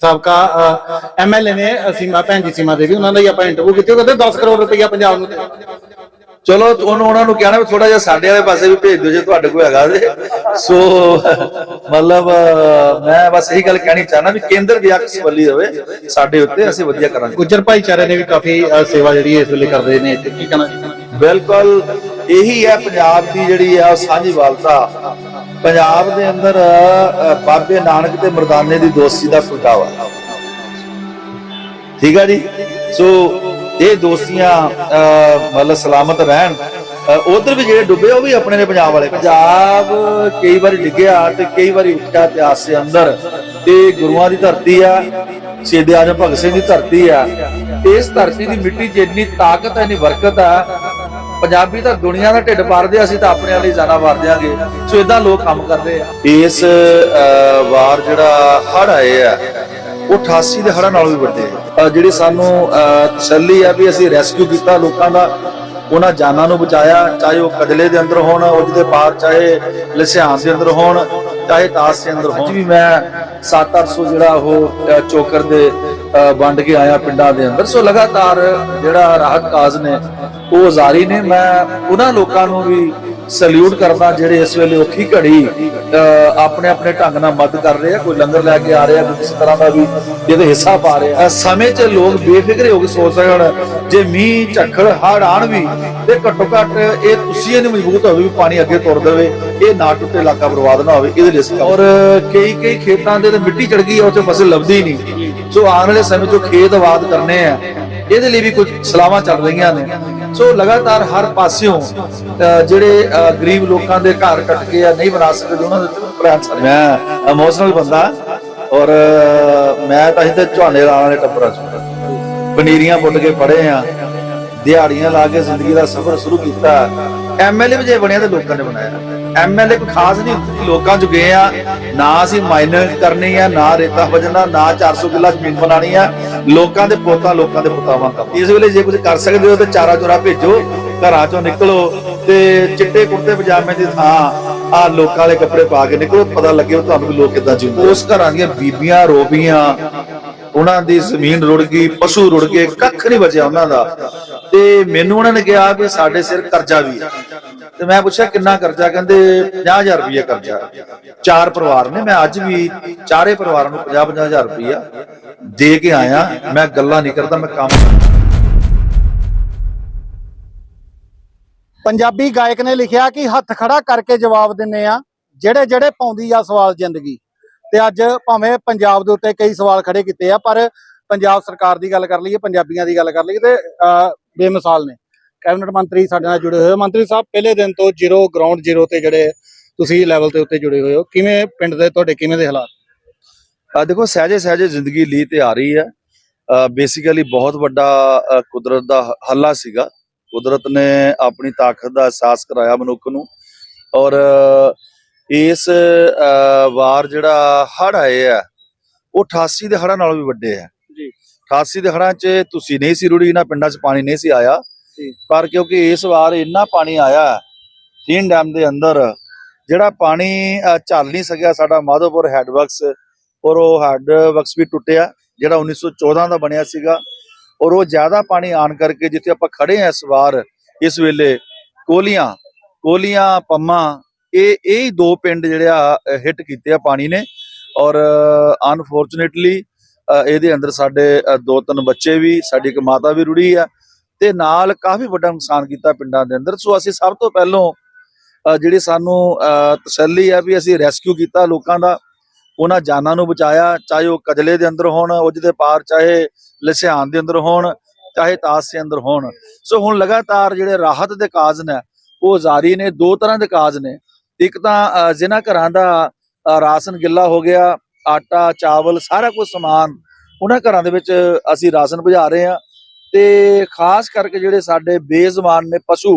ਸਾਬਕਾ ਐਮਐਲਏ ਨੇ ਸੀਮਾ ਭੈਣ ਜੀ ਸੀਮਾ ਦੇਵੀ ਉਹਨਾਂ ਦਾ ਹੀ ਆਪਾਂ ਇੰਟਰਵਿਊ ਕੀਤੀ ਉਹ ਕਹਿੰਦੇ 10 ਕਰੋੜ ਰੁਪਈਆ ਪੰਜਾਬ ਨੂੰ। ਚਲੋ ਉਹਨੂੰ ਉਹਨਾਂ ਨੂੰ ਕਹਿਣਾ ਵੀ ਥੋੜਾ ਜਿਹਾ ਸਾਡੇ ਵਾਲੇ ਪਾਸੇ ਵੀ ਭੇਜ ਦਿਓ ਜੇ ਤੁਹਾਡੇ ਕੋਲ ਹੈਗਾ ਤੇ। ਸੋ ਮਤਲਬ ਮੈਂ ਬਸ ਇਹੀ ਗੱਲ ਕਹਿਣੀ ਚਾਹਨਾ ਵੀ ਕੇਂਦਰ ਦੀ ਅਕਸ ਵੱਲੀ ਹੋਵੇ ਸਾਡੇ ਉੱਤੇ ਅਸੀਂ ਵਧੀਆ ਕਰਾਂਗੇ। ਗੁੱਜਰ ਭਾਈਚਾਰੇ ਨੇ ਵੀ ਕਾਫੀ ਸੇਵਾ ਜਿਹੜੀ ਇਸ ਵੇਲੇ ਕਰਦੇ ਨੇ ਤੇ ਕੀ ਕਹਿਣਾ? ਬਿਲਕੁਲ ਇਹੀ ਹੈ ਪੰਜਾਬ ਦੀ ਜਿਹੜੀ ਆ ਉਹ ਸਾਂਝੀਵਾਲਤਾ ਪੰਜਾਬ ਦੇ ਅੰਦਰ ਬਾਬੇ ਨਾਨਕ ਤੇ ਮਰਦਾਨੇ ਦੀ ਦੋਸਤੀ ਦਾ ਫੁਲਕਾਵਾ ਠੀਕ ਆ ਜੀ? ਸੋ ਇਹ ਦੋਸਤੀਆਂ ਮਤਲਬ ਸਲਾਮਤ ਰਹਿਣ। ਉਧਰ ਵੀ ਜਿਹੜੇ ਡੁੱਬੇ, ਉਹ ਵੀ ਆਪਣੇ ਨੇ ਪੰਜਾਬ ਵਾਲੇ ਪੰਜਾਬ ਕਈ ਵਾਰੀ ਡਿੱਗਿਆ ਤੇ ਕਈ ਵਾਰੀ ਉੱਠਿਆ ਇਤਿਹਾਸ ਦੇ ਅੰਦਰ। ਤੇ ਗੁਰੂਆਂ ਦੀ ਧਰਤੀ ਆ ਸ਼ਹੀਦ ਆਜਮ ਭਗਤ ਸਿੰਘ ਦੀ ਧਰਤੀ ਆ। ਇਸ ਧਰਤੀ ਦੀ ਮਿੱਟੀ 'ਚ ਇੰਨੀ ਤਾਕਤ ਹੈ ਇੰਨੀ ਬਰਕਤ ਆ ਪੰਜਾਬੀ ਤਾਂ ਦੁਨੀਆ ਦਾ ਢਿੱਡ ਭਰਦੇ ਅਸੀਂ ਤਾਂ ਆਪਣੇ ਵਾਲੀ ਜਾਨਾ ਮਾਰ ਦਿਆਂਗੇ। ਸੋ ਇਦਾਂ ਲੋਕ ਕੰਮ ਕਰਦੇ ਆ। ਇਸ ਵਾਰ ਜਿਹੜਾ ਹੜ ਆਏ ਆ ਉਹ 88 ਦੇ ਹੜ੍ਹਾਂ ਨਾਲੋਂ ਵੀ ਵੱਡੇ ਆ। ਜਿਹੜੀ ਸਾਨੂੰ ਤਸੱਲੀ ਆ ਵੀ ਅਸੀਂ ਰੈਸਕਿਊ ਕੀਤਾ ਲੋਕਾਂ ਦਾ ਉਹਨਾਂ ਜਾਨਾਂ ਨੂੰ ਬਚਾਇਆ ਚਾਹੇ ਉਹ ਕਜਲੇ ਦੇ ਅੰਦਰ ਹੋਣ ਉਹ ਦੇ ਪਾਰ ਚਾਹੇ ਲਸਿਆਣ ਦੇ ਅੰਦਰ ਹੋਣ ਚਾਹੇ ਤਾਸ ਦੇ ਅੰਦਰ ਹੋਣ। ਅੱਜ ਵੀ ਮੈਂ 7-800 ਜਿਹੜਾ ਉਹ ਚੋਕਰ ਦੇ ਵੰਡ ਕੇ ਆਇਆ ਪਿੰਡਾਂ ਦੇ ਅੰਦਰ। ਸੋ ਲਗਾਤਾਰ ਜਿਹੜਾ ਰਾਹਤ ਕਾਜ਼ ਨੇ ਉਹ ਜਾਰੀ ਨੇ ਮੈਂ ਉਹਨਾਂ ਲੋਕਾਂ ਨੂੰ ਵੀ ਸਲੂਟ ਕਰਦਾ ਜਿਹੜੇ ਇਸ ਵੇਲੇ ਔਖੀ ਘੜੀ ਆਪਣੇ ਆਪਣੇ ਢੰਗ ਨਾਲ ਮਦਦ ਕਰ ਰਹੇ ਆ ਕੋਈ ਲੰਗਰ ਲੈ ਕੇ ਆ ਰਿਹਾ ਕੋਈ ਕਿਸੇ ਤਰ੍ਹਾਂ ਦਾ ਵੀ ਇਹਦੇ ਹਿੱਸਾ ਪਾ ਰਿਹਾ। ਸਮੇਂ 'ਚ ਲੋਕ ਬੇਫਿਕਰੇ ਹੋ ਕੇ ਸੋਚ ਰਹੇ ਹੁਣ ਜੇ ਮੀਂਹ ਝੱਖੜ ਹੜ੍ਹ ਆਣ ਵੀ ਤੇ ਘੱਟੋ ਘੱਟ ਇਹ ਤੁਸੀਂ ਇਹਨੂੰ ਮਜ਼ਬੂਤ ਹੋਵੇ ਵੀ ਪਾਣੀ ਅੱਗੇ ਤੁਰ ਦੇਵੇ ਇਹ ਨਾ ਟੁੱਟੇ ਇਲਾਕਾ ਬਰਬਾਦ ਨਾ ਹੋਵੇ ਇਹਦੇ ਲਈ ਔਰ ਕਈ ਕਈ ਖੇਤਾਂ ਦੇ ਤੇ ਮਿੱਟੀ ਚੜ ਗਈ ਆ ਉੱਥੇ ਫਸਲ ਲੱਭਦੀ ਨਹੀਂ। ਸੋ ਆਉਣ ਵਾਲੇ ਸਮੇਂ 'ਚ ਖੇਤ ਆਬਾਦ ਕਰਨੇ ਆ ਇਹਦੇ ਲਈ ਵੀ ਕੁਝ ਸਲਾਹਾਂ ਚੱਲ ਰਹੀਆਂ ਨੇ। ਸੋ ਲਗਾਤਾਰ ਹਰ ਪਾਸਿਓਂ ਜਿਹੜੇ ਗਰੀਬ ਲੋਕਾਂ ਦੇ ਘਰ ਕੱਟ ਕੇ ਆ ਨਹੀਂ ਬਣਾ ਸਕਦੇ, ਉਹਨਾਂ ਦੇ ਪ੍ਰਯਾਸ ਕਰ ਮੈਂ ਇਮੋਸ਼ਨਲ ਬੰਦਾ ਔਰ ਮੈਂ ਤਾਂ ਅਸੀਂ ਤੇ ਝੋਨੇ ਲਾਉਣ ਵਾਲੇ ਟੱਬਰਾਂ ਚ ਪਨੀਰੀਆਂ ਪੁੱਟ ਕੇ ਪੜੇ ਆ ਦਿਹਾੜੀਆਂ ਲਾ ਕੇ ਜ਼ਿੰਦਗੀ ਦਾ ਸਫ਼ਰ ਸ਼ੁਰੂ ਕੀਤਾ। ਐਮਐਲਏ ਵੀ ਜੇ ਬਣਿਆ ਤੇ ਲੋਕਾਂ ਨੇ ਬਣਾਇਆ। ਐਮਐਲਏ ਕੋਈ ਖਾਸ ਨਹੀਂ ਲੋਕਾਂ ਚ ਗਏ ਆ, ਨਾ ਅਸੀਂ ਮਾਈਨਿੰਗ ਕਰਨੀ ਆ, ਨਾ ਰੇਤਾ ਵਜਣਾ ਨਾ 400 ਕਿੱਲਾ ਜ਼ਮੀਨ ਬਣਾਣੀ ਆ। ਲੋਕਾਂ ਦੇ ਪੋਤਾ, ਲੋਕਾਂ ਦੇ ਪੁਤਾਵਾਂ ਦਾ ਇਸ ਵੇਲੇ ਜੇ ਕੁਝ ਕਰ ਸਕਦੇ ਹੋ ਤੇ ਚਾਰਾ ਚੋਰਾ ਭੇਜੋ, ਘਰਾਂ ਚੋਂ ਨਿਕਲੋ ਤੇ ਚਿੱਟੇ ਕੁੜਤੇ, ਪਜਾਮੇ ਦੀ ਥਾਂ ਆ ਲੋਕਾਂ ਵਾਲੇ ਕੱਪੜੇ ਪਾ ਕੇ ਨਿਕਲੋ, ਪਤਾ ਲੱਗੇ ਤੁਹਾਨੂੰ ਵੀ ਲੋਕ ਕਿੱਦਾਂ ਜਿਉਂਦੇ ਉਸ ਘਰਾਂ ਦੀਆਂ ਬੀਬੀਆਂ, ਰੋਬੀਆਂ, ਉਹਨਾਂ ਦੀ ਜ਼ਮੀਨ ਰੁੜ ਗਈ, ਪਸ਼ੂ ਰੁੜ ਗਏ, ਕੱਖ ਨਹੀਂ ਬਚਿਆ ਉਹਨਾਂ ਦਾ। ਤੇ ਮੈਨੂੰ ਉਹਨਾਂ ਨੇ ਕਿਹਾ ਕਿ ਸਾਡੇ ਸਿਰ ਕਰਜ਼ਾ ਵੀ ਹੈ ਤੇ ਮੈਂ ਪੁੱਛਿਆ ਕਿੰਨਾ ਕਰਜ਼ਾ? ਕਹਿੰਦੇ 50000 ਰੁਪਏ ਕਰਜ਼ਾ। ਚਾਰ ਪਰਿਵਾਰ ਨੇ ਮੈਂ ਅੱਜ ਵੀ ਚਾਰੇ ਪਰਿਵਾਰਾਂ ਨੂੰ 50-50000 ਰੁਪਇਆ ਦੇ ਕੇ ਆਇਆ। ਮੈਂ ਗੱਲਾਂ ਨਹੀਂ ਕਰਦਾ ਮੈਂ ਕੰਮ ਪੰਜਾਬੀ ਗਾਇਕ ਨੇ ਲਿਖਿਆ ਕਿ ਹੱਥ ਖੜਾ ਕਰਕੇ ਜਵਾਬ ਦਿੰਨੇ ਆ ਜਿਹੜੇ ਜਿਹੜੇ ਪਾਉਂਦੀ ਆ ਸਵਾਲ ਜ਼ਿੰਦਗੀ। ਤੇ ਅੱਜ ਭਾਵੇਂ ਪੰਜਾਬ ਦੇ ਉੱਤੇ ਕਈ ਸਵਾਲ ਖੜੇ ਕੀਤੇ ਆ ਪਰ ਪੰਜਾਬ ਸਰਕਾਰ ਦੀ ਗੱਲ ਕਰ ਲਈਏ ਪੰਜਾਬੀਆਂ ਦੀ ਗੱਲ ਕਰ ਲਈਏ ਤੇ ਅਹ, ਬੇਮਿਸਾਲ ਨੇ। ਕੈਬਨਿਟ ਮੰਤਰੀ ਸਾਡੇ ਨਾਲ ਜੁੜੇ ਹੋਏ। ਮੰਤਰੀ ਸਾਹਿਬ ਪਹਿਲੇ ਦਿਨ ਤੋਂ ਜ਼ੀਰੋ ਗਰਾਊਂਡ ਜ਼ੀਰੋ ਤੇ ਜਿਹੜੇ ਤੁਸੀਂ ਲੈਵਲ ਤੇ ਉੱਤੇ ਜੁੜੇ ਹੋਏ ਹੋ ਕਿਵੇਂ ਪਿੰਡ ਦੇ ਤੁਹਾਡੇ ਕਿਵੇਂ ਦੇ ਹਾਲਾਤ ਆ ਦੇਖੋ ਸਹਜੇ ਸਹਜੇ ਜ਼ਿੰਦਗੀ ਲਈ ਤੇ ਆ ਰਹੀ ਹੈ ਬੇਸਿਕਲੀ ਬਹੁਤ ਵੱਡਾ ਕੁਦਰਤ ਦਾ ਹੱਲਾ ਸੀਗਾ ਕੁਦਰਤ ਨੇ ਆਪਣੀ ਤਾਕਤ ਦਾ ਅਹਿਸਾਸ ਕਰਾਇਆ ਮਨੁੱਖ ਨੂੰ ਔਰ ਇਸ ਵਾਰ ਜਿਹੜਾ ਹੜ ਆਏ ਆ ਉਹ 88 ਦੇ ਹੜ੍ਹਾਂ ਨਾਲੋਂ ਵੀ ਵੱਡੇ ਆ ਜੀ। 88 ਦੇ ਹੜ੍ਹਾਂ 'ਚ ਤੁਸੀਂ ਨਹੀਂ ਸੀ ਰੁੜੀ ਨਾ ਪਿੰਡਾਂ 'ਚ ਪਾਣੀ ਨਹੀਂ ਸੀ ਆਇਆ। ਪਰ ਕਿਉਂਕਿ ਇਸ ਵਾਰ ਇੰਨਾ ਪਾਣੀ ਆਇਆ ਸੀਨ ਡੈਮ ਦੇ ਅੰਦਰ ਜਿਹੜਾ ਪਾਣੀ ਅ, ਝੱਲ ਨਹੀਂ ਸਕਿਆ ਸਾਡਾ ਮਾਧੋਪੁਰ ਹੈਡਵਰਕਸ ਔਰ ਉਹ ਹੈਡ ਵਰਕਸ ਵੀ ਟੁੱਟਿਆ ਜਿਹੜਾ 1914 ਦਾ ਬਣਿਆ ਸੀਗਾ ਔਰ ਉਹ ਜ਼ਿਆਦਾ ਪਾਣੀ ਆਣ ਕਰਕੇ ਜਿੱਥੇ ਆਪਾਂ ਖੜੇ ਆ ਇਸ ਵਾਰ ਇਸ ਵੇਲੇ ਕੋਲੀਆਂ ਕੋਲੀਆਂ ਪੰਮਾ ਇਹ ਇਹ ਹੀ ਦੋ ਪਿੰਡ ਜਿਹੜੇ ਆ ਹਿੱਟ ਕੀਤੇ ਆ ਪਾਣੀ ਨੇ ਔਰ ਅਨਫੋਰਚੂਨੇਟਲੀ ਇਹਦੇ ਅੰਦਰ ਸਾਡੇ ਦੋ ਤਿੰਨ ਬੱਚੇ ਵੀ ਸਾਡੀ ਇੱਕ ਮਾਤਾ ਵੀ ਰੁੜੀ ਆ ਤੇ ਨਾਲ ਕਾਫੀ ਵੱਡਾ ਨੁਕਸਾਨ ਕੀਤਾ ਪਿੰਡਾਂ ਦੇ ਅੰਦਰ। ਸੋ ਅਸੀਂ ਸਭ ਤੋਂ ਪਹਿਲਾਂ ਅ, ਜਿਹੜੀ ਸਾਨੂੰ ਤਸੱਲੀ ਆ ਵੀ ਅਸੀਂ ਰੈਸਕਿਊ ਕੀਤਾ ਲੋਕਾਂ ਦਾ ਉਹਨਾਂ ਜਾਨਾਂ ਨੂੰ ਬਚਾਇਆ ਚਾਹੇ ਉਹ ਕਜਲੇ ਦੇ ਅੰਦਰ ਹੋਣ ਉੱਜ ਦੇ ਪਾਰ ਚਾਹੇ ਲਸਿਆਣ ਦੇ ਅੰਦਰ ਹੋਣ ਚਾਹੇ ਤਾਸ ਦੇ ਅੰਦਰ ਹੋਣ। ਸੋ ਹੁਣ ਲਗਾਤਾਰ ਜਿਹੜੇ ਰਾਹਤ ਦੇ ਕਾਜ਼ ਨੇ ਉਹ ਜਾਰੀ ਨੇ ਦੋ ਤਰ੍ਹਾਂ ਦੇ ਕਾਜ਼ ਨੇ। ਇੱਕ ਤਾਂ ਅ, ਜਿਨ੍ਹਾਂ ਘਰਾਂ ਦਾ ਰਾਸ਼ਨ ਗਿੱਲਾ ਹੋ ਗਿਆ ਆਟਾ ਚਾਵਲ ਸਾਰਾ ਕੁਝ ਸਮਾਨ ਉਹਨਾਂ ਘਰਾਂ ਦੇ ਵਿੱਚ ਅਸੀਂ ਰਾਸ਼ਨ ਭਜਾ ਰਹੇ ਹਾਂ। ਤੇ ਖਾਸ ਕਰਕੇ ਜਿਹੜੇ ਸਾਡੇ ਬੇਜ਼ਬਾਨ ਨੇ ਪਸ਼ੂ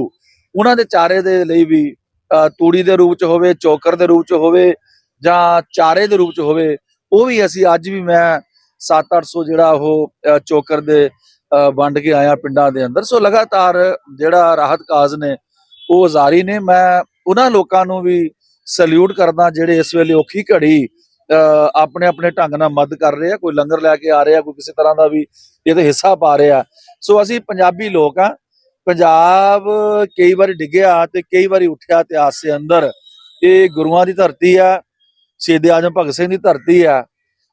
ਉਹਨਾਂ ਦੇ ਚਾਰੇ ਦੇ ਲਈ ਵੀ ਅ, ਤੂੜੀ ਦੇ ਰੂਪ ਚ ਹੋਵੇ ਚੋਕਰ ਦੇ ਰੂਪ ਚ ਹੋਵੇ ਜਾਂ ਚਾਰੇ ਦੇ ਰੂਪ ਚ ਹੋਵੇ ਉਹ ਵੀ ਅਸੀਂ ਅੱਜ ਵੀ ਮੈਂ 7-800 ਜਿਹੜਾ ਉਹ ਚੋਕਰ ਦੇ ਵੰਡ ਕੇ ਆਇਆ ਪਿੰਡਾਂ ਦੇ ਅੰਦਰ। ਸੋ ਲਗਾਤਾਰ ਜਿਹੜਾ ਰਾਹਤ ਕਾਜ਼ ਨੇ ਉਹ ਜਾਰੀ ਨੇ। ਮੈਂ ਉਹਨਾਂ ਲੋਕਾਂ ਨੂੰ ਵੀ ਸਲੂਟ ਕਰਦਾ ਜਿਹੜੇ ਇਸ ਵੇਲੇ ਔਖੀ ਘੜੀ ਆਪਣੇ ਆਪਣੇ ਢੰਗ ਨਾਲ ਮਦਦ ਕਰ ਰਹੇ ਆ। ਕੋਈ ਲੰਗਰ ਲੈ ਕੇ ਆ ਰਿਹਾ ਕੋਈ ਕਿਸੇ ਤਰ੍ਹਾਂ ਦਾ ਵੀ ਇਹਦੇ ਹਿੱਸਾ ਪਾ ਰਿਹਾ। ਸੋ ਅਸੀਂ ਪੰਜਾਬੀ ਲੋਕ ਆ। ਪੰਜਾਬ ਕਈ ਵਾਰੀ ਡਿੱਗਿਆ ਤੇ ਕਈ ਵਾਰੀ ਉੱਠਿਆ ਇਤਿਹਾਸ ਦੇ ਅੰਦਰ। ਇਹ ਗੁਰੂਆਂ ਦੀ ਧਰਤੀ ਆ ਸ਼ਹੀਦ ਆਜਮ ਭਗਤ ਸਿੰਘ ਦੀ ਧਰਤੀ ਆ।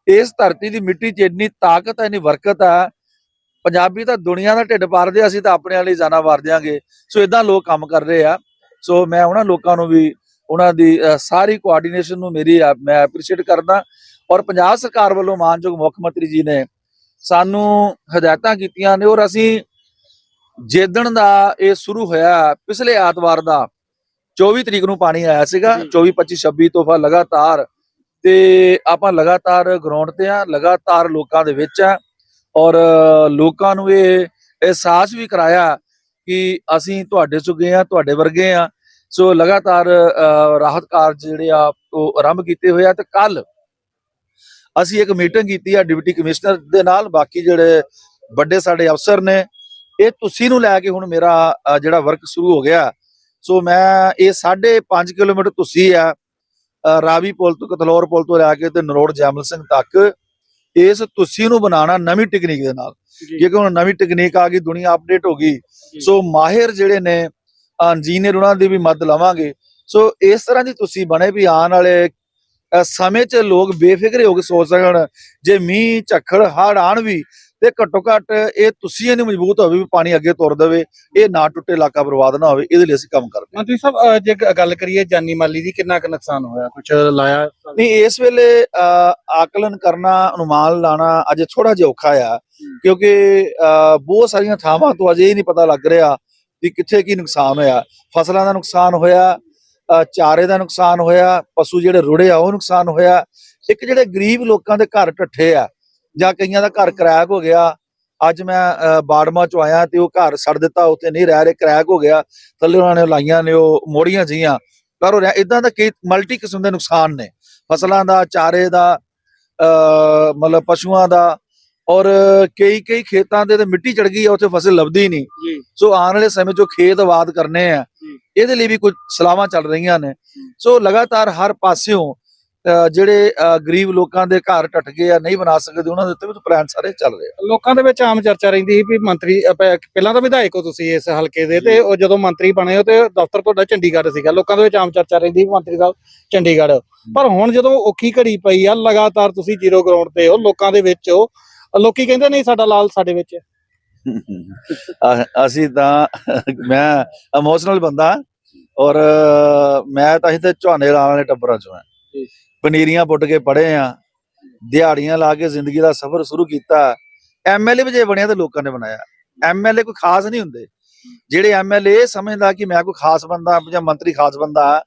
ਇਸ ਧਰਤੀ ਦੀ ਮਿੱਟੀ 'ਚ ਇੰਨੀ ਤਾਕਤ ਹੈ ਇੰਨੀ ਬਰਕਤ ਆ। ਪੰਜਾਬੀ ਤਾਂ ਦੁਨੀਆ ਦਾ ਢਿੱਡ ਪਾਰਦੇ ਆ, ਅਸੀਂ ਤਾਂ ਆਪਣੇ ਵਾਲੀ ਜਾਨਾ ਵਾਰ ਦਿਆਂਗੇ। ਸੋ ਇਦਾਂ ਲੋਕ ਕੰਮ ਕਰ ਰਹੇ ਆ। ਸੋ ਮੈਂ ਉਹਨਾਂ ਲੋਕਾਂ ਨੂੰ ਵੀ ਉਹਨਾਂ ਦੀ ਸਾਰੀ ਕੋਆਰਡੀਨੇਸ਼ਨ ਨੂੰ ਮੇਰੀ ਮੈਂ ਐਪਰੀਸ਼ੀਏਟ ਕਰਦਾ। ਔਰ ਪੰਜਾਬ ਸਰਕਾਰ ਵੱਲੋਂ ਮਾਨਯੋਗ ਮੁੱਖ ਮੰਤਰੀ ਜੀ ਨੇ ਸਾਨੂੰ ਹਦਾਇਤਾਂ ਕੀਤੀਆਂ ਨੇ ਔਰ ਅਸੀਂ ਜਿੱਦਣ ਦਾ ਇਹ ਸ਼ੁਰੂ ਹੋਇਆ ਪਿਛਲੇ ਐਤਵਾਰ ਦਾ। 24 ਤਰੀਕ ਨੂੰ ਪਾਣੀ ਆਇਆ ਸੀਗਾ। ਜੀ। 24 25 26 ਤੋਹਫਾ ਲਗਾਤਾਰ ਤੇ ਆਪਾਂ ਲਗਾਤਾਰ ਗਰਾਊਂਡ ਤੇ ਆ ਲਗਾਤਾਰ ਲੋਕਾਂ ਦੇ ਵਿੱਚ ਆ ਔਰ ਲੋਕਾਂ ਨੂੰ ਇਹ ਅਹਿਸਾਸ ਵੀ ਕਰਾਇਆ ਕਿ ਅਸੀਂ ਤੁਹਾਡੇ ਚੁਗੇ ਆ ਤੁਹਾਡੇ ਵਰਗੇ ਆ ਸੋ ਲਗਾਤਾਰ ਰਾਹਤ ਕਾਰਜ ਜਿਹੜੇ ਆ ਉਹ ਆਰੰਭ ਕੀਤੇ ਹੋਏ ਆ ਤੇ ਕੱਲ ਅਸੀਂ ਇੱਕ ਮੀਟਿੰਗ ਕੀਤੀ ਆ ਡਿਪਟੀ ਕਮਿਸ਼ਨਰ ਦੇ ਨਾਲ ਬਾਕੀ ਜਿਹੜੇ ਵੱਡੇ ਸਾਡੇ ਅਫਸਰ ਨੇ ਇਹ ਤੁਸੀਂ ਨੂੰ ਲੈ ਕੇ ਹੁਣ ਮੇਰਾ ਜਿਹੜਾ ਵਰਕ ਸ਼ੁਰੂ ਹੋ ਗਿਆ। ਸੋ ਮੈਂ ਇਹ 5.5 ਕਿਲੋਮੀਟਰ ਤੁਸੀਂ ਆ ਰਾਵੀ ਪੁਲ ਤੋਂ ਕਤਲੌਰ ਪੁਲ ਤੋਂ ਲੈ ਕੇ ਤੇ ਨਰੋੜ ਜੈਮਲ ਸਿੰਘ ਤੱਕ ਇਸ ਤੁਸੀਂ ਨੂੰ ਬਣਾਉਣਾ ਨਵੀਂ ਟੈਕਨੀਕ ਦੇ ਨਾਲ। ਕਿਉਂਕਿ ਹੁਣ ਨਵੀਂ ਟੈਕਨੀਕ ਆ ਗਈ ਦੁਨੀਆ ਅਪਡੇਟ ਹੋ ਗਈ। ਸੋ ਮਾਹਿਰ ਜਿਹੜੇ ਨੇ ਇੰਜੀਨੀਅਰ ਉਹਨਾਂ ਦੀ ਵੀ ਮਦਦ ਲਵਾਂਗੇ। ਸੋ ਇਸ ਤਰ੍ਹਾਂ ਦੀ ਤੁਸੀਂ ਬਣੇ ਵੀ ਆਉਣ ਵਾਲੇ ਸਮੇਂ 'ਚ ਲੋਕ ਬੇਫਿਕਰੇ ਹੋ ਕੇ ਸੋਚ ਸਕਣ ਜੇ ਮੀਂਹ ਝੱਖੜ ਹੜ੍ਹ ਆਣ ਵੀ ਤੇ ਘੱਟੋ ਘੱਟ ਇਹ ਤੁਸੀਂ ਇਹਨੂੰ ਮਜ਼ਬੂਤ ਹੋਵੇ ਵੀ ਪਾਣੀ ਅੱਗੇ ਤੁਰ ਦੇਵੇ ਇਹ ਨਾ ਟੁੱਟੇ ਇਲਾਕਾ ਬਰਬਾਦ ਨਾ ਹੋਵੇ ਇਹਦੇ ਲਈ ਅਸੀਂ ਕੰਮ ਕਰਦੇ ਮੰਤਰੀ ਸਾਹਿਬ ਅਹ, ਜੇ ਗੱਲ ਕਰੀਏ ਜਾਨੀ ਮਾਲੀ ਦੀ ਕਿੰਨਾ ਕੁ ਨੁਕਸਾਨ ਹੋਇਆ? ਕੁਝ ਲਾਇਆ? ਨਹੀਂ ਇਸ ਵੇਲੇ ਆਕਲਨ ਕਰਨਾ ਅਨੁਮਾਨ ਲਾਣਾ ਅਜੇ ਥੋੜਾ ਜਿਹਾ ਔਖਾ ਆ ਕਿਉਂਕਿ ਬਹੁਤ ਸਾਰੀਆਂ ਥਾਵਾਂ ਤੋਂ ਅਜੇ ਹੀ ਨਹੀਂ ਪਤਾ ਲੱਗ ਰਿਹਾ ਕਿ ਕਿੱਥੇ ਕੀ ਨੁਕਸਾਨ ਹੋਇਆ। ਫਸਲਾਂ ਦਾ ਨੁਕਸਾਨ ਹੋਇਆ ਚਾਰੇ ਦਾ ਨੁਕਸਾਨ ਹੋਇਆ ਪਸ਼ੂ ਜਿਹੜੇ ਰੁੜੇ ਆ ਉਹ ਨੁਕਸਾਨ ਹੋਇਆ। ਇੱਕ ਜਿਹੜੇ ਗਰੀਬ ਲੋਕਾਂ ਦੇ ਘਰ ਟੱਠੇ ਆ ਜਾਂ ਕਈਆਂ ਦਾ ਘਰ ਕਰੈਕ ਹੋ ਗਿਆ ਅੱਜ ਮੈਂ ਬਾੜਮਾ ਚ ਆਇਆ ਤੇ ਉਹ ਘਰ ਸੜ ਦਿੱਤਾ ਉੱਥੇ ਨਹੀਂ ਰਹਿ ਰਹੇ ਕਰੈਕ ਹੋ ਗਿਆ। ਥੱਲੇ ਉਹਨਾਂ ਨੇ ਲਾਈਆਂ ਨੇ ਉਹ ਮੋੜੀਆਂ ਜੀਆਂ। ਪਰ ਉਹ ਇਦਾਂ ਦਾ ਕਈ ਮਲਟੀ ਕਿਸਮ ਦੇ ਨੁਕਸਾਨ ਨੇ। ਫਸਲਾਂ ਦਾ ਚਾਰੇ ਦਾ ਮਤਲਬ ਪਸ਼ੂਆਂ ਦਾ ਔਰ ਕਈ ਕਈ ਖੇਤਾਂ ਦੇ ਤੇ ਮਿੱਟੀ ਚੜ ਗਈ ਆ ਉੱਥੇ ਫਸਲ ਲੱਭਦੀ ਨਹੀਂ। ਸੋ ਆਉਣ ਵਾਲੇ ਸਮੇਂ 'ਚੋਂ ਖੇਤ ਆਬਾਦ ਕਰਨੇ ਆ। ਇਹਦੇ ਲਈ ਵੀ ਕੁਝ ਸਲਾਹਾਂ ਚੱਲ ਰਹੀਆਂ ਨੇ। ਸੋ ਲਗਾਤਾਰ ਹਰ ਪਾਸਿਓਂ ਜਿਹੜੇ ਗਰੀਬ ਲੋਕਾਂ ਦੇ ਘਰ ਟੱਟ ਗਏ ਆ ਨਹੀਂ ਬਣਾ ਸਕਦੇ ਉਹਨਾਂ ਦੇ ਉੱਤੇ ਵੀ ਪਲਾਨ ਸਾਰੇ ਚੱਲ ਰਹੇ ਆ। ਲੋਕਾਂ ਦੇ ਵਿੱਚ ਆਮ ਚਰਚਾ ਰਹਿੰਦੀ ਸੀ ਵੀ ਮੰਤਰੀ ਪਹਿਲਾਂ ਤਾਂ ਵਿਧਾਇਕ ਹੋ ਤੁਸੀਂ ਇਸ ਹਲਕੇ ਦੇ ਤੇ ਉਹ ਜਦੋਂ ਮੰਤਰੀ ਬਣੇ ਹੋ ਤੇ ਦਫ਼ਤਰ ਤੁਹਾਡਾ ਚੰਡੀਗੜ੍ਹ ਸੀਗਾ। ਲੋਕਾਂ ਦੇ ਵਿੱਚ ਆਮ ਚਰਚਾ ਰਹਿੰਦੀ ਸੀ ਮੰਤਰੀ ਸਾਹਿਬ ਚੰਡੀਗੜ੍ਹ। ਪਰ ਹੁਣ ਜਦੋਂ ਔਖੀ ਘੜੀ ਪਈ ਆ ਲਗਾਤਾਰ ਤੁਸੀਂ ਜ਼ੀਰੋ ਗਰਾਊਂਡ ਤੇ ਹੋ ਲੋਕਾਂ ਦੇ ਵਿੱਚ ਹੋ ਲੋਕੀ ਕਹਿੰਦੇ ਨਹੀਂ ਸਾਡਾ ਲਾਲ ਸਾਡੇ ਵਿੱਚ। ਅਸੀਂ ਤਾਂ ਮੈਂ ਇਮੋਸ਼ਨਲ ਬੰਦਾ ਔਰ ਮੈਂ ਤਾਂ ਅਸੀਂ ਤੇ ਝੋਨੇ ਲਾਉਣ ਵਾਲੇ ਟੱਬਰਾਂ ਚੋਂ ਆ। ਪਨੀਰੀਆਂ ਪੁੱਟ ਕੇ ਪੜੇ ਆ ਦਿਹਾੜੀਆਂ ਲਾ ਕੇ ਜ਼ਿੰਦਗੀ ਦਾ ਸਫ਼ਰ ਸ਼ੁਰੂ ਕੀਤਾ। ਐਮਐਲਏ ਵੀ ਜੇ ਬਣਿਆ ਤਾਂ ਲੋਕਾਂ ਨੇ ਬਣਾਇਆ। ਐਮਐਲਏ ਕੋਈ ਖਾਸ ਨਹੀਂ ਹੁੰਦੇ। ਜਿਹੜੇ ਐਮਐਲਏ ਸਮਝਦਾ ਕਿ ਮੈਂ ਕੋਈ ਖਾਸ ਬੰਦਾ ਜਾਂ ਮੰਤਰੀ ਖਾਸ ਬੰਦਾ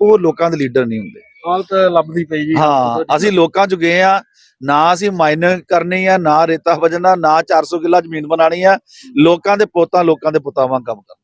ਉਹ ਲੋਕਾਂ ਦੇ ਲੀਡਰ ਨਹੀਂ ਹੁੰਦੇ। ਹਾਲਤ ਲੱਭਦੀ ਪਈ ਜੀ। ਹਾਂ ਅਸੀਂ ਲੋਕਾਂ ਚ ਗਏ ਆ ਨਾ ਅਸੀਂ ਮਾਈਨਿੰਗ ਕਰਨੀ ਆ ਨਾ ਰੇਤਾ ਵਜਣਾ ਨਾ 400 ਕਿੱਲਾ ਜ਼ਮੀਨ ਬਣਾਣੀ ਆ। ਲੋਕਾਂ ਦੇ ਪੋਤਾਂ ਲੋਕਾਂ ਦੇ ਪੁੱਤਾਂ ਵਾਂਗ ਕੰਮ ਕਰਨਾ।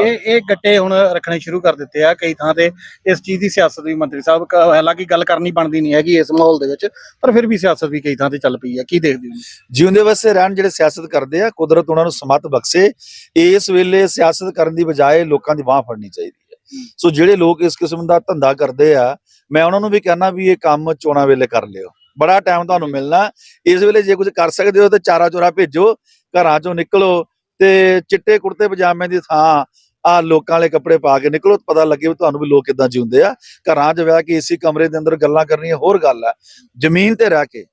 ਇਹ ਇਹ ਗੱਟੇ ਹੁਣ ਰੱਖਣੇ ਸ਼ੁਰੂ ਕਰ ਦਿੱਤੇ ਆ ਕਈ ਥਾਂ ਤੇ। ਇਸ ਚੀਜ਼ ਦੀ ਸਿਆਸਤ ਵੀ ਮੰਤਰੀ ਸਾਹਿਬ ਕ- ਹਾਲਾਂਕਿ ਗੱਲ ਕਰਨੀ ਬਣਦੀ ਨਹੀਂ ਹੈਗੀ ਇਸ ਮਾਹੌਲ ਦੇ ਵਿੱਚ ਪਰ ਫਿਰ ਵੀ ਸਿਆਸਤ ਵੀ ਕਈ ਥਾਂ ਤੇ ਚੱਲ ਪਈ ਆ। ਕੀ ਦੇਖਦੇ ਹੋ? ਜਿਉਂਦੇ ਵਸੇ ਰਹਿਣ ਜਿਹੜੇ ਸਿਆਸਤ ਕਰਦੇ ਆ ਕੁਦਰਤ ਉਹਨਾਂ ਨੂੰ ਸਮਤ ਬਖਸ਼ੇ। ਇਸ ਵੇਲੇ ਸਿਆਸਤ ਕਰਨ ਦੀ ਬਜਾਏ ਲੋਕਾਂ ਦੀ ਬਾਹ ਫੜਨੀ ਚਾਹੀਦੀ ਹੈ। ਸੋ ਜਿਹੜੇ ਲੋਕ ਇਸ ਕਿਸਮ ਦਾ ਧੰਦਾ ਕਰਦੇ ਆ ਮੈਂ ਉਹਨਾਂ ਨੂੰ ਵੀ ਕਹਿਣਾ ਵੀ ਇਹ ਕੰਮ ਚੋਣਾਂ ਵੇਲੇ ਕਰ ਲਿਓ। ਬੜਾ ਟਾਈਮ ਤੁਹਾਨੂੰ ਮਿਲਣਾ ਇਸ ਵੇਲੇ ਜੇ ਕੁਝ ਕਰ ਸਕਦੇ ਹੋ ਤੇ ਚਾਰਾ ਚੋਰਾ ਭੇਜੋ, ਘਰਾਂ ਚੋਂ ਨਿਕਲੋ ਤੇ ਚਿੱਟੇ ਕੁੜਤੇ ਪਜਾਮੇ ਦੀ ਥਾਂ ਆ ਲੋਕਾਂ ਵਾਲੇ ਕੱਪੜੇ ਪਾ ਕੇ ਨਿਕਲੋ, ਪਤਾ ਲੱਗੇ ਵੀ ਤੁਹਾਨੂੰ ਵੀ ਲੋਕ ਕਿੱਦਾਂ ਜਿਉਂਦੇ ਆ। ਘਰਾਂ 'ਚ ਬਹਿ ਕੇ ਏਸੀ ਕਮਰੇ ਦੇ ਅੰਦਰ ਗੱਲਾਂ ਕਰਨੀਆਂ ਹੋਰ ਗੱਲ ਆ। ਜ਼ਮੀਨ ਤੇ ਰਹਿ ਕੇ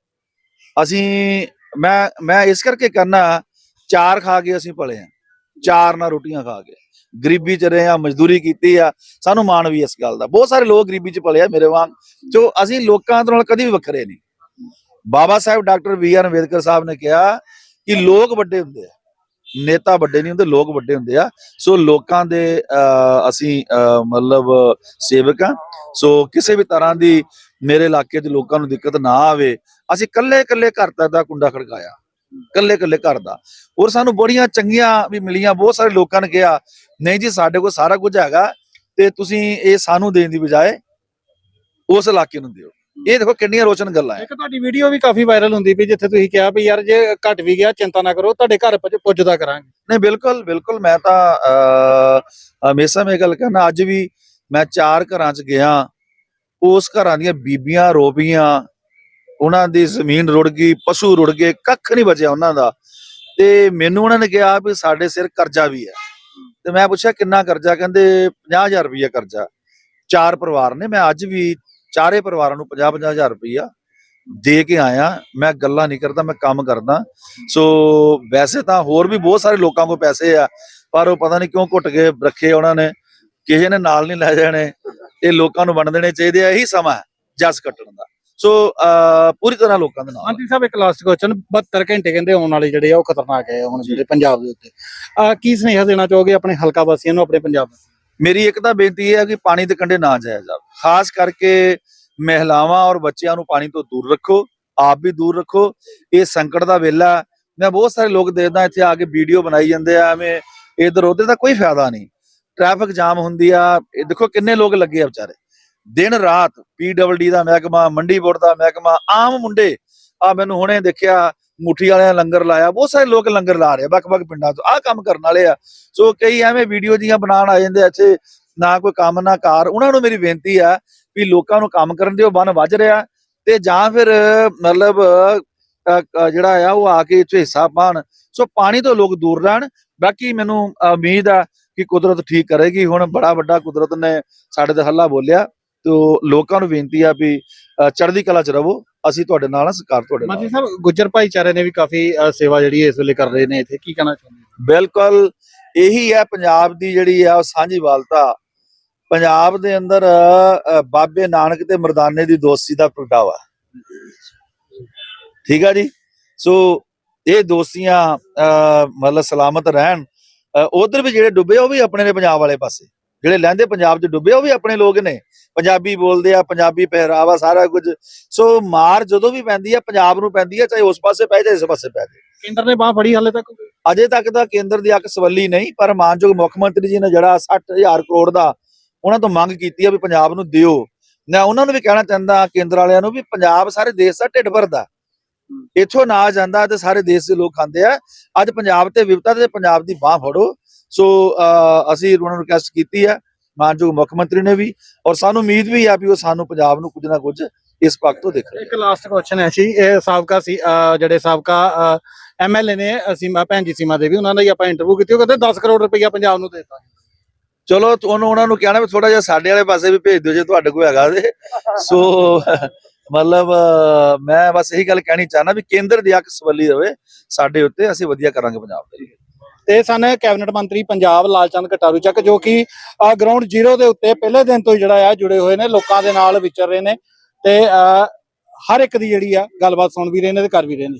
ਅਸੀਂ, ਮੈਂ ਮੈਂ ਇਸ ਕਰਕੇ ਕਰਨਾ ਚਾਰ ਖਾ ਕੇ ਅਸੀਂ ਪਲੇ ਆ। ਚਾਰ ਨਾਲ ਰੋਟੀਆਂ ਖਾ ਕੇ। ਗਰੀਬੀ ਚ ਰਹੇ ਆ, ਮਜ਼ਦੂਰੀ ਕੀਤੀ ਆ। ਸਾਨੂੰ ਮਾਣ ਵੀ ਇਸ ਗੱਲ ਦਾ। ਬਹੁਤ ਸਾਰੇ ਲੋਕ ਗਰੀਬੀ ਚ ਪਲੇ ਆ ਮੇਰੇ ਵਾਂਗ। ਜੋ ਅਸੀਂ ਲੋਕਾਂ ਤੋਂ ਨਾਲ ਕਦੀ ਵੀ ਵੱਖਰੇ ਨਹੀਂ। Baba Sahib doctor B R Ambedkar Sahib ਨੇ ਕਿਹਾ ਕਿ ਲੋਕ ਵੱਡੇ ਹੁੰਦੇ ਆ ਨੇਤਾ ਵੱਡੇ ਨਹੀਂ ਹੁੰਦੇ ਲੋਕ ਵੱਡੇ ਹੁੰਦੇ ਆ। ਸੋ ਲੋਕਾਂ ਦੇ ਅਹ, ਅਸੀਂ ਅਹ, ਮਤਲਬ ਸੇਵਕ ਆ। ਸੋ ਕਿਸੇ ਵੀ ਤਰ੍ਹਾਂ ਦੀ ਮੇਰੇ ਇਲਾਕੇ 'ਚ ਲੋਕਾਂ ਨੂੰ ਦਿੱਕਤ ਨਾ ਆਵੇ ਅਸੀਂ ਕੱਲੇ ਕੱਲੇ ਘਰ ਤੱਕ ਦਾ ਕੁੰਡਾ ਖੜਕਾਇਆ। ਕੱਲੇ ਕੱਲੇ ਘਰ ਦਾ। ਔਰ ਸਾਨੂੰ ਬੜੀਆਂ ਚੰਗੀਆਂ ਵੀ ਮਿਲੀਆਂ ਬਹੁਤ ਸਾਰੇ ਲੋਕਾਂ ਨੇ ਕਿਹਾ ਨਹੀਂ ਜੀ ਸਾਡੇ ਕੋਲ ਸਾਰਾ ਕੁਝ ਹੈਗਾ ਤੇ ਤੁਸੀਂ ਇਹ ਸਾਨੂੰ ਦੇਣ ਦੀ ਬਜਾਏ ਉਸ ਇਲਾਕੇ ਨੂੰ ਦਿਓ। ਇਹ ਦੇਖੋ ਕਿੰਨੀਆਂ ਰੋਸ਼ਨ ਗੱਲਾਂ ਹੈ। ਇੱਕ ਤੁਹਾਡੀ ਵੀਡੀਓ ਵੀ ਕਾਫੀ ਵਾਇਰਲ ਹੁੰਦੀ ਪਈ ਜਿੱਥੇ ਤੁਸੀਂ ਕਿਹਾ ਵੀ ਯਾਰ ਜੇ ਘਟ ਵੀ ਗਿਆ ਚਿੰਤਾ ਨਾ ਕਰੋ ਤੁਹਾਡੇ ਘਰ ਪੁੱਜ- ਪੁੱਜਦਾ ਕਰਾਂਗੇ। ਨਹੀਂ ਬਿਲਕੁਲ ਬਿਲਕੁਲ ਮੈਂ ਤਾਂ ਹਮੇਸ਼ਾ ਮੈਂ ਗੱਲ ਕਰਨਾ ਅੱਜ ਵੀ ਮੈਂ ਚਾਰ ਘਰਾਂ 'ਚ ਗਿਆ ਉਸ ਘਰਾਂ ਦੀਆਂ ਬੀਬੀਆਂ ਰੋਬੀਆਂ ਉਹਨਾਂ ਦੀ ਜ਼ਮੀਨ ਰੁੜ ਗਈ ਪਸ਼ੂ ਰੁੜ ਗਏ ਕੱਖ ਨਹੀਂ ਬਚਿਆ ਉਹਨਾਂ ਦਾ। ਤੇ ਮੈਨੂੰ ਉਹਨਾਂ ਨੇ ਕਿਹਾ ਵੀ ਸਾਡੇ ਸਿਰ ਕਰਜ਼ਾ ਵੀ ਹੈ। ਤੇ ਮੈਂ ਪੁੱਛਿਆ ਕਿੰਨਾ ਕਰਜ਼ਾ? ਕਹਿੰਦੇ 50000 ਰੁਪਇਆ ਕਰਜ਼ਾ। ਚਾਰ ਪਰਿਵਾਰ ਨੇ ਮੈਂ ਅੱਜ ਵੀ ਚਾਰੇ ਪਰਿਵਾਰਾਂ ਨੂੰ 50 50000 ਰੁਪਇਆ ਦੇ ਕੇ ਆਇਆ। ਮੈਂ ਗੱਲਾਂ ਨਹੀਂ ਕਰਦਾ ਮੈਂ ਕੰਮ ਕਰਦਾ। ਸੋ ਵੈਸੇ ਤਾਂ ਹੋਰ ਵੀ ਬਹੁਤ ਸਾਰੇ ਲੋਕਾਂ ਕੋਲ ਪੈਸੇ ਆ ਪਰ ਉਹ ਪਤਾ ਨਹੀਂ ਕਿਉਂ ਘੁੱਟ ਕੇ ਰੱਖੇ ਉਹਨਾਂ ਨੇ। ਕਿਸੇ ਨੇ ਨਾਲ ਨਹੀਂ ਲੈ ਜਾਣੇ। ਇਹ ਲੋਕਾਂ ਨੂੰ ਵੰਡ ਦੇਣੇ ਚਾਹੀਦੇ ਆ ਇਹੀ ਸਮਾਂ ਜਸ ਕੱਟਣ ਦਾ। ਸੋ ਪੂਰੀ ਤਰ੍ਹਾਂ ਲੋਕਾਂ ਦੇ ਨਾਲ ਮੰਤਰੀ ਸਾਹਿਬ ਇੱਕ ਲਾਸਟ ਕੁਐਸਚਨ 72 ਘੰਟੇ ਕਹਿੰਦੇ ਆਉਣ ਵਾਲੇ ਜਿਹੜੇ ਆ ਉਹ ਖਤਰਨਾਕ ਹੈ ਹੁਣ ਜਿਹੜੇ ਪੰਜਾਬ ਦੇ ਉੱਤੇ। ਆ ਕੀ ਸੁਨੇਹਾ ਦੇਣਾ ਚਾਹੋਗੇ ਆਪਣੇ ਹਲਕਾ ਵਾਸੀਆਂ ਨੂੰ ਆਪਣੇ ਪੰਜਾਬ ਵਾਸੀਆਂ ਮੇਰੀ ਇੱਕ ਤਾਂ ਬੇਨਤੀ ਇਹ ਹੈ ਕਿ ਪਾਣੀ ਦੇ ਕੰਢੇ ਨਾ ਜਾਇਆ ਜਾਵੇ। ਖਾਸ ਕਰਕੇ ਮਹਿਲਾਵਾਂ ਔਰ ਬੱਚਿਆਂ ਨੂੰ ਪਾਣੀ ਤੋਂ ਦੂਰ ਰੱਖੋ, ਆਪ ਵੀ ਦੂਰ ਰੱਖੋ। ਇਹ ਸੰਕਟ ਦਾ ਵੇਲਾ ਮੈਂ ਬਹੁਤ ਸਾਰੇ ਲੋਕ ਦੇਖਦਾ ਇੱਥੇ ਆ ਕੇ ਵੀਡੀਓ ਬਣਾਈ ਜਾਂਦੇ ਆ, ਐਵੇਂ ਇਧਰ ਉਧਰ ਦਾ ਕੋਈ ਫਾਇਦਾ ਨਹੀਂ। ਟ੍ਰੈਫਿਕ ਜਾਮ ਹੁੰਦੀ ਆ, ਇਹ ਦੇਖੋ ਕਿੰਨੇ ਲੋਕ ਲੱਗੇ ਆ ਵਿਚਾਰੇ। ਦਿਨ ਰਾਤ ਪੀਡਬਲਡੀ ਦਾ ਮਹਿਕਮਾ, ਮੰਡੀ ਬੋਰਡ ਦਾ ਮਹਿਕਮਾ, ਆਮ ਮੁੰਡੇ ਆ ਮੈਨੂੰ ਹੁਣੇ ਦੇਖਿਆ ਮੁੱਠੀ ਵਾਲਿਆਂ ਨੇ ਲੰਗਰ ਲਾਇਆ, ਬਹੁਤ ਸਾਰੇ ਲੋਕ ਲੰਗਰ ਲਾ ਰਹੇ ਵੱਖ-ਵੱਖ ਪਿੰਡਾਂ ਤੋਂ, ਆਹ ਕੰਮ ਕਰਨ ਵਾਲੇ ਆ। ਸੋ ਕਈ ਐਵੇਂ ਵੀਡੀਓ ਜੀਆਂ ਬਣਾਉਣ ਆ ਜਾਂਦੇ ਇੱਥੇ ਨਾ ਕੋਈ ਕੰਮ, ਨਾ ਕਾਰ, ਉਹਨਾਂ ਨੂੰ ਮੇਰੀ ਬੇਨਤੀ ਆ ਵੀ ਲੋਕਾਂ ਨੂੰ ਕੰਮ ਕਰਨ ਦਿਓ, ਬੰਨ ਵੱਜ ਰਿਹਾ। ਤੇ ਜਾਂ ਫਿਰ, ਮਤਲਬ ਜਿਹੜਾ ਆ, ਉਹ ਆ ਕੇ ਇੱਥੇ ਹਿੱਸਾ ਪਾਣ ਸੋ ਪਾਣੀ ਤੋਂ ਲੋਕ ਦੂਰ ਰਹਿਣ। ਬਾਕੀ ਮੈਨੂੰ ਉਮੀਦ ਆ ਕਿ ਕੁਦਰਤ ਠੀਕ ਕਰੇਗੀ। ਹੁਣ ਬੜਾ ਵੱਡਾ ਕੁਦਰਤ ਨੇ ਸਾਡੇ ਤੇ ਹੱਲਾ ਬੋਲਿਆ। ਤੋ ਲੋਕਾਂ ਨੂੰ ਬੇਨਤੀ ਆ ਵੀ ਚੜ੍ਹਦੀ ਕਲਾ ਚ ਰਹੋ। ਅਸੀਂ ਤੁਹਾਡੇ ਨਾਲ ਆ ਸਰਕਾਰ ਤੁਹਾਡੇ ਨਾਲ ਮੰਤਰੀ ਸਾਹਿਬ ਗੁੱਜਰ ਭਾਈਚਾਰੇ ਨੇ ਵੀ ਕਾਫੀ ਅ, ਸੇਵਾ ਜਿਹੜੀ ਹੈ ਇਸ ਵੇਲੇ ਕਰ ਰਹੇ ਨੇ ਇੱਥੇ ਕੀ ਕਹਿਣਾ ਚਾਹੁੰਦੇ ਹੋ? ਬਿਲਕੁਲ ਇਹੀ ਹੈ ਪੰਜਾਬ ਦੀ ਜਿਹੜੀ ਆ ਉਹ ਸਾਂਝੀਵਾਲਤਾ ਪੰਜਾਬ ਦੇ ਅੰਦਰ ਅ, ਬਾਬੇ ਨਾਨਕ ਤੇ ਮਰਦਾਨੇ ਦੀ ਦੋਸਤੀ ਦਾ ਪ੍ਰਗਟਾਵਾ। ਠੀਕ ਆ ਜੀ? ਸੋ ਇਹ ਦੋਸਤੀਆਂ ਅ, ਮਤਲਬ ਸਲਾਮਤ ਰਹਿਣ। ਉਧਰ ਵੀ ਜਿਹੜੇ ਡੁੱਬੇ ਉਹ ਵੀ ਆਪਣੇ ਨੇ ਪੰਜਾਬ ਵਾਲੇ ਪਾਸੇ। ਜਿਹੜੇ ਲਹਿੰਦੇ ਪੰਜਾਬ 'ਚ ਡੁੱਬੇ ਉਹ ਵੀ ਆਪਣੇ ਲੋਕ ਨੇ। ਪੰਜਾਬੀ ਬੋਲਦੇ ਆ ਪੰਜਾਬੀ ਪਹਿਰਾਵਾ ਸਾਰਾ ਕੁਝ। ਸੋ ਮਾਰ ਜਦੋਂ ਵੀ ਪੈਂਦੀ ਆ ਪੰਜਾਬ ਨੂੰ ਪੈਂਦੀ ਆ ਚਾਹੇ ਉਸ ਪਾਸੇ ਪੈ ਜਾਏ ਇਸ ਪਾਸੇ ਪੈ ਜਾਏ। ਕੇਂਦਰ ਨੇ ਬਾਹ ਫੜੀ ਹਾਲੇ ਤੱਕ? ਅਜੇ ਤੱਕ ਤਾਂ ਕੇਂਦਰ ਦੀ ਅੱਖ ਸਵੱਲੀ ਨਹੀਂ ਪਰ ਮਾਨਯੋਗ ਮੁੱਖ ਮੰਤਰੀ ਜੀ ਨੇ ਜਿਹੜਾ 60000 ਕਰੋੜ ਦਾ ਉਹਨਾਂ ਤੋਂ ਮੰਗ ਕੀਤੀ ਆ ਵੀ ਪੰਜਾਬ ਨੂੰ ਦਿਓ। ਮੈਂ ਉਹਨਾਂ ਨੂੰ ਵੀ ਕਹਿਣਾ ਚਾਹੁੰਦਾ ਕੇਂਦਰ ਵਾਲਿਆਂ ਨੂੰ ਵੀ ਪੰਜਾਬ ਸਾਰੇ ਦੇਸ਼ ਦਾ ਢਿੱਡ ਭਰਦਾ। ਇੱਥੋਂ ਨਾ ਜਾਂਦਾ ਤੇ ਸਾਰੇ ਦੇਸ਼ ਦੇ ਲੋਕ ਖਾਂਦੇ ਆ। ਅੱਜ ਪੰਜਾਬ ਤੇ ਵਿਵਤਾ ਤੇ ਪੰਜਾਬ ਦੀ ਬਾਹ ਫੜੋ। ਸੋ ਅਹ, ਅਸੀਂ ਉਹਨਾਂ ਨੂੰ ਰਿਕਵੈਸਟ ਕੀਤੀ ਆ ਮਾਨਯੋਗ ਮੁੱਖ ਮੰਤਰੀ ਨੇ ਵੀ ਔਰ ਸਾਨੂੰ ਉਮੀਦ ਵੀ ਆ ਵੀ ਉਹ ਸਾਨੂੰ ਪੰਜਾਬ ਨੂੰ ਕੁਝ ਨਾ ਕੁਝ ਇਸ ਪੱਖ ਤੋਂ ਦੇਖਣ ਇੱਕ ਲਾਸਟ ਕੁਐਸਚਨ ਹੈ ਸੀ ਇਹ ਸਾਬਕਾ ਸੀ ਜਿਹੜੇ ਸਾਬਕਾ ਐਮਐਲਏ ਨੇ ਸੀਮਾ ਭੈਣ ਜੀ ਸੀਮਾ ਦੇਵੀ ਉਹਨਾਂ ਦਾ ਹੀ ਆਪਾਂ ਇੰਟਰਵਿਊ ਕੀਤੀ ਉਹ ਕਹਿੰਦੇ 10 ਕਰੋੜ ਰੁਪਈਆ ਪੰਜਾਬ ਨੂੰ ਦੇਤਾ। ਚਲੋ ਉਹਨੂੰ ਉਹਨਾਂ ਨੂੰ ਕਹਿਣਾ ਵੀ ਥੋੜਾ ਜਿਹਾ ਸਾਡੇ ਵਾਲੇ ਪਾਸੇ ਵੀ ਭੇਜ ਦਿਓ ਜੇ ਤੁਹਾਡੇ ਕੋਲ ਹੈਗਾ ਤੇ। ਸੋ ਮਤਲਬ ਮੈਂ ਬਸ ਇਹੀ ਗੱਲ ਕਹਿਣੀ ਚਾਹਨਾ ਵੀ ਕੇਂਦਰ ਦੀ ਅੱਖ ਸਵੱਲੀ ਰਵੇ ਸਾਡੇ ਉੱਤੇ ਅਸੀਂ ਵਧੀਆ ਕਰਾਂਗੇ ਪੰਜਾਬ ਦੇ। ਤੇ ਸਨ ਕੈਬਨਿਟ ਮੰਤਰੀ ਪੰਜਾਬ ਲਾਲਚੰਦ ਕਟਾਰੂ ਚੱਕ ਜੋ ਕਿ ਗਰਾਊਂਡ ਜ਼ੀਰੋ ਦੇ ਉੱਤੇ ਪਹਿਲੇ ਦਿਨ ਤੋਂ ਜਿਹੜਾ ਆ ਜੁੜੇ ਹੋਏ ਨੇ ਲੋਕਾਂ ਦੇ ਨਾਲ ਵਿਚਰ ਰਹੇ ਨੇ ਤੇ ਅ, ਹਰ ਇੱਕ ਦੀ ਜਿਹੜੀ ਆ ਗੱਲਬਾਤ ਸੁਣ ਵੀ ਰਹੇ ਨੇ ਤੇ ਕਰ ਵੀ ਰਹੇ ਨੇ।